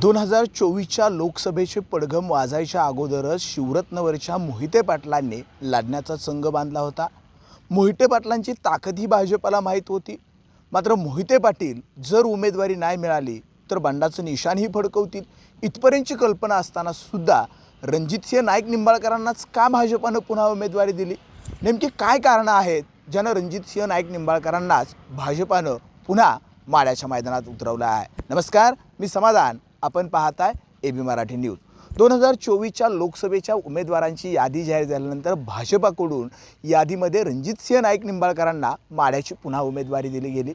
दोन हजार चोवीसच्या लोकसभेचे पडघम वाजायच्या अगोदरच शिवरत्नवरच्या मोहिते पाटलांनी लादण्याचा संघ बांधला होता. मोहिते पाटलांची ताकद ही भाजपाला माहीत होती. मात्र मोहिते पाटील जर उमेदवारी नाही मिळाली तर बंडाचं निशाणही फडकवतील. इथपर्यंतची कल्पना असताना सुद्धा रणजितसिंह नाईक निंबाळकरांनाच का भाजपानं पुन्हा उमेदवारी दिली? नेमकी काय कारणं आहेत ज्यानं रणजितसिंह नाईक निंबाळकरांनाच भाजपानं पुन्हा माळ्याच्या मैदानात उतरवलं आहे? नमस्कार मी समाधान. आपण पाहताय ए बी मराठी न्यूज दोन हजार चोवीसच्या लोकसभेच्या उमेदवारांची यादी जाहीर झाल्यानंतर भाजपाकडून यादीमध्ये रणजितसिंह नाईक निंबाळकरांना माड्याची पुन्हा उमेदवारी दिली गेली.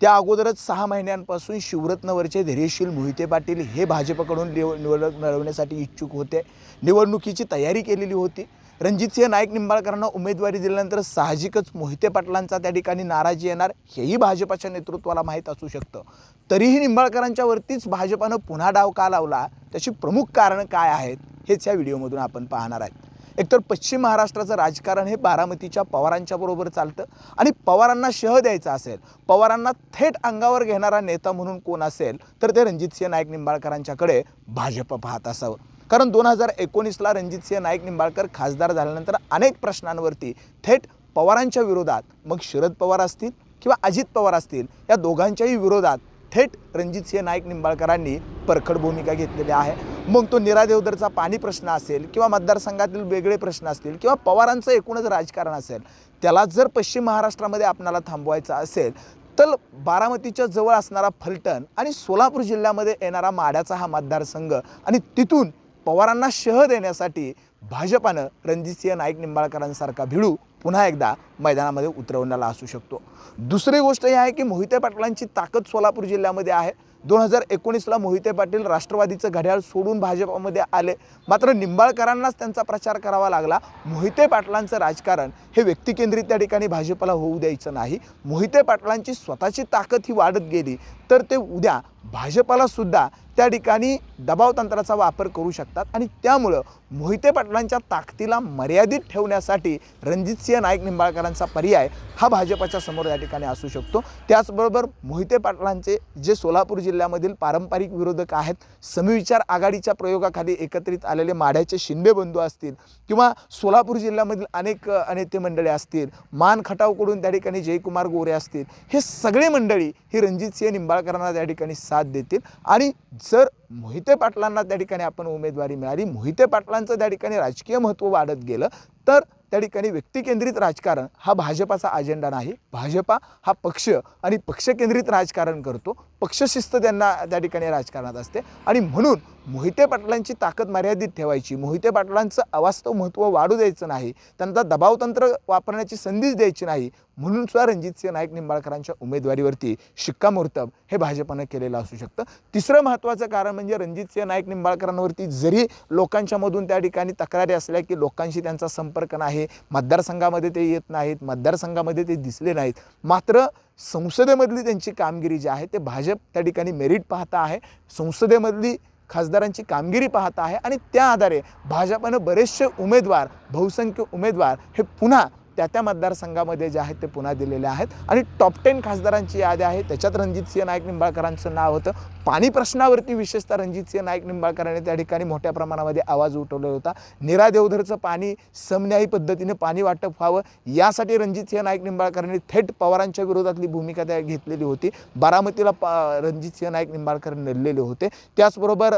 त्या अगोदरच सहा महिन्यांपासून शिवरत्नवरचे धैर्यशील मोहिते पाटील हे भाजपकडून निव निवडणूक मिळवण्यासाठी इच्छुक होते. निवडणुकीची तयारी केलेली होती. रणजितसिंह नाईक निंबाळकरांना उमेदवारी दिल्यानंतर साहजिकच मोहिते पाटलांचा त्या ठिकाणी नाराजी येणार हेही भाजपाच्या नेतृत्वाला माहीत असू शकतं. तरीही निंबाळकरांच्या वरतीच भाजपानं पुन्हा डाव का लावला? त्याची प्रमुख कारणं काय आहेत? हेच या व्हिडिओमधून आपण पाहणार आहेत. एकतर पश्चिम महाराष्ट्राचं राजकारण हे बारामतीच्या पवारांच्या बरोबर चालतं आणि पवारांना शह द्यायचा असेल पवारांना थेट अंगावर घेणारा नेता म्हणून कोण असेल तर ते रणजितसिंह नाईक निंबाळकरांच्याकडे भाजप पाहत असावं. कारण दोन हजार एकोणीसला रणजितसिंह नाईक निंबाळकर खासदार झाल्यानंतर अनेक प्रश्नांवरती थेट पवारांच्या विरोधात मग शरद पवार असतील किंवा अजित पवार असतील या दोघांच्याही विरोधात थेट रणजितसिंह नाईक निंबाळकरांनी परखड भूमिका घेतलेली आहे. मग तो निरादेवदरचा पाणी प्रश्न असेल किंवा मतदारसंघातील वेगळे प्रश्न असतील किंवा पवारांचं एकूणच राजकारण असेल त्याला जर पश्चिम महाराष्ट्रामध्ये आपणाला थांबवायचं असेल तर बारामतीच्या जवळ असणारा फलटण आणि सोलापूर जिल्ह्यामध्ये येणारा माड्याचा हा मतदारसंघ आणि तिथून पवारांना शह देण्यासाठी भाजपानं रणजितसिंह नाईक निंबाळकरांसारखा भिडू पुन्हा एकदा मैदानामध्ये उतरवण्याला असू शकतो. दुसरी गोष्ट ही आहे की मोहिते पाटलांची ताकद सोलापूर जिल्ह्यामध्ये आहे. दोन हजार एकोणीसला मोहिते पाटील राष्ट्रवादीचं घड्याळ सोडून भाजपामध्ये आले. मात्र निंबाळकरांनाच त्यांचा प्रचार करावा लागला. मोहिते पाटलांचं राजकारण हे व्यक्तिकेंद्रित त्या ठिकाणी भाजपला होऊ द्यायचं नाही. मोहिते पाटलांची स्वतःची ताकद ही वाढत गेली. तर ते उद्या भाजपाला सुद्धा त्या ठिकाणी दबाव तंत्राचा वापर करू शकतात. आणि त्यामुळं मोहिते पाटलांच्या ताकदीला मर्यादित ठेवण्यासाठी रणजितसिंह नाईक निंबाळकरांचा पर्याय हा भाजपाच्या समोर या ठिकाणी असू शकतो. त्याचबरोबर मोहिते पाटलांचे जे सोलापूर जिल्ह्यामधील पारंपरिक विरोधक आहेत समविचार आघाडीच्या प्रयोगाखाली एकत्रित आलेले माढ्याचे शिंदे बंधू असतील किंवा सोलापूर जिल्ह्यामधील अनेक नेते मंडळे असतील मान खटावकडून त्या ठिकाणी जयकुमार गोरे असतील हे सगळे मंडळी ही रणजितसिंह निंबाळकरांना त्या ठिकाणी साथ देतील. आणि जर मोहिते पाटलांना त्या ठिकाणी आपण उमेदवारी मिळाली मोहिते पाटलांचं त्या ठिकाणी राजकीय महत्त्व वाढत गेलं तर त्या ठिकाणी व्यक्तिकेंद्रित राजकारण हा भाजपाचा अजेंडा नाही. भाजपा हा पक्ष आणि पक्षकेंद्रित राजकारण करतो. पक्षशिस्त त्यांना त्या ठिकाणी राजकारणात असते. आणि म्हणून मोहिते पाटलांची ताकद मर्यादित ठेवायची मोहिते पाटलांचं अवास्तव महत्त्व वाढू द्यायचं नाही त्यांचा दबावतंत्र वापरण्याची संधीच द्यायची नाही म्हणून सुद्धा रणजितसिंह नाईक निंबाळकरांच्या उमेदवारीवरती शिक्कामोर्तब हे भाजपनं केलेलं असू शकतं. तिसरं महत्त्वाचं कारण म्हणजे रणजितसिंह नाईक निंबाळकरांवरती जरी लोकांच्यामधून त्या ठिकाणी तक्रारी असल्या की लोकांशी त्यांचा संपर्क नाही मतदारसंघामध्ये ते येत नाहीत मतदारसंघामध्ये ते दिसले नाहीत मात्र संसदेमधली त्यांची कामगिरी जी आहे ते भाजप त्या ठिकाणी मेरिट पाहता आहे. संसदेमधली खासदारांची कामगिरी पाहत आहे आणि त्या आधारे भाजपनं बरेचसे उमेदवार बहुसंख्य उमेदवार हे पुन्हा त्या त्या मतदारसंघामध्ये जे आहेत ते पुन्हा दिलेले आहेत. आणि टॉप टेन खासदारांची यादी आहे. त्याच्यात रणजितसिंह नाईक निंबाळकरांचं नाव होतं. पाणी प्रश्नावरती विशेषतः रणजितसिंह नाईक निंबाळकरांनी त्या ठिकाणी मोठ्या प्रमाणामध्ये आवाज उठवला होता. निरा देवधरचं पाणी समन्यायी पद्धतीने पाणी वाटप व्हावं यासाठी रणजितसिंह नाईक निंबाळकरांनी थेट पवारांच्या विरोधातली भूमिका त्या घेतलेली होती. बारामतीला पा रणजितसिंह नाईक निंबाळकर लढलेले होते. त्याचबरोबर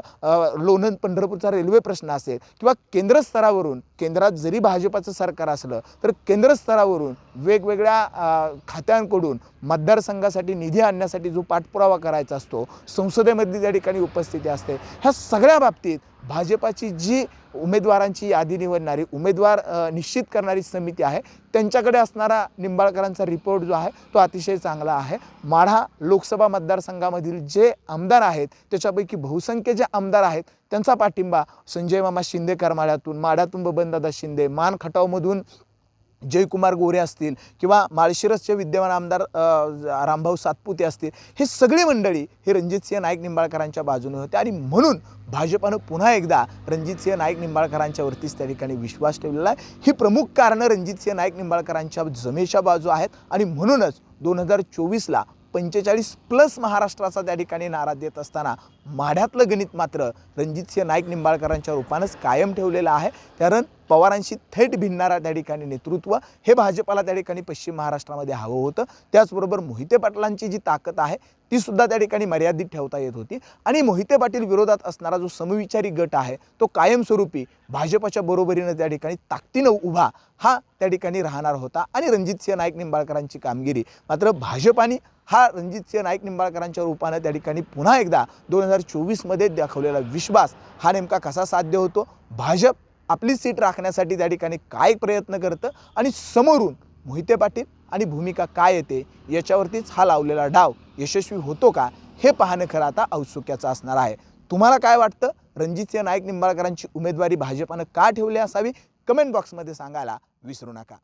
लोणंद पंढरपूरचा रेल्वे प्रश्न असेल किंवा केंद्र स्तरावरून केंद्रात जरी भाजपाचं सरकार असलं तर केंद्र स्तरावरून वेगवेगळ्या खात्यांकडून मतदारसंघासाठी निधी आणण्यासाठी जो पाठपुरावा करायचा असतो संसदेमधली त्या ठिकाणी उपस्थिती असते ह्या सगळ्या बाबतीत भाजपाची जी उमेदवारांची यादी निवडणारी उमेदवार निश्चित करणारी समिती आहे त्यांच्याकडे असणारा निंबाळकरांचा रिपोर्ट जो आहे तो अतिशय चांगला आहे. माढा लोकसभा मतदारसंघामधील जे आमदार आहेत त्याच्यापैकी बहुसंख्य जे आमदार आहेत त्यांचा पाठिंबा संजय मामा शिंदे करमाळ्यातून माढ्यातून बबनदादा शिंदे मान खटावमधून जयकुमार गोरे असतील किंवा माळशिरसचे विद्यमान आमदार रामभाऊ सातपुते असतील हे सगळी मंडळी हे रणजितसिंह नाईक निंबाळकरांच्या बाजूने होते. आणि म्हणून भाजपानं पुन्हा एकदा रणजितसिंह नाईक निंबाळकरांच्यावरतीच त्या ठिकाणी विश्वास ठेवलेला आहे. ही प्रमुख कारणं रणजितसिंह नाईक निंबाळकरांच्या जमेच्या बाजू आहेत. आणि म्हणूनच दोन हजार चोवीसला पंचेचाळीस प्लस महाराष्ट्राचा त्या ठिकाणी नारा देत असताना माढ्यातलं गणित मात्र रणजितसिंह नाईक निंबाळकरांच्या रूपानंच कायम ठेवलेलं आहे. कारण पवारांशी थेट भिन्नारा त्या ठिकाणी नेतृत्व हे भाजपाला त्या ठिकाणी पश्चिम महाराष्ट्रामध्ये हवं होतं. त्याचबरोबर मोहिते पाटलांची जी ताकद आहे ती सुद्धा त्या ठिकाणी मर्यादित ठेवता येत होती. आणि मोहिते पाटील विरोधात असणारा जो समविचारी गट आहे तो कायमस्वरूपी भाजपाच्या बरोबरीनं त्या ठिकाणी ताकदीनं उभा हा त्या ठिकाणी राहणार होता. आणि रणजितसिंह नाईक निंबाळकरांची कामगिरी मात्र भाजपाने हा रणजितसिंह नाईक निंबाळकरांच्या रूपानं त्या ठिकाणी पुन्हा एकदा दोन हजार चोवीसमध्ये दाखवलेला विश्वास हा नेमका कसा साध्य होतो? भाजप आपली सीट राखण्यासाठी त्या ठिकाणी काय प्रयत्न करतं? आणि समोरून मोहिते पाटील आणि भूमिका काय येते? याच्यावरतीच हा लावलेला डाव यशस्वी होतो का? हे पाहणं खरं आता औत्सुक्याचं असणार आहे. तुम्हाला काय वाटतं? रणजितसिंह नाईक निंबाळकरांची उमेदवारी भाजपानं का ठेवली असावी? कमेंट बॉक्समध्ये सांगायला विसरू नका.